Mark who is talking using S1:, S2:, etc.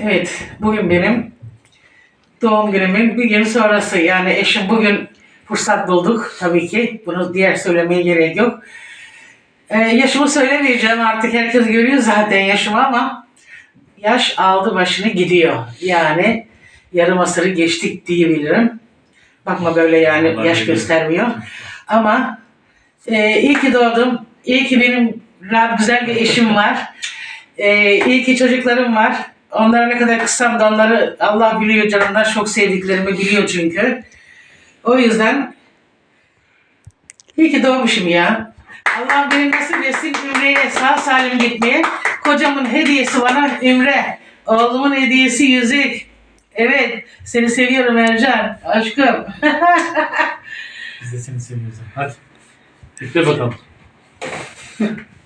S1: Evet, bugün benim doğum günümün bir gün sonrası. Yani eşim bugün fırsat bulduk tabii ki. Bunu diğer söylemeye gerek yok. Ee, yaşımı söylemeyeceğim artık herkes görüyor zaten yaşımı ama yaş aldı başını gidiyor. Yani yarım asırı geçtik diyebilirim. Bakma böyle yani
S2: Allah
S1: yaş göstermiyor. Ama e, iyi ki doğdum. İyi ki benim güzel bir eşim var. E, iyi ki çocuklarım var. Onlara ne kadar kıssam da onları Allah biliyor canımdan çok sevdiklerimi biliyor çünkü. O yüzden iyi ki doğmuşum ya. Allah beni nasip etsin Ümre'ye sağ salim gitmeye. Kocamın hediyesi bana Ümre. Oğlumun hediyesi yüzük. Evet, seni seviyorum Ercan. Aşkım.
S2: Biz de seni seviyoruz. Hadi. Üfle bakalım.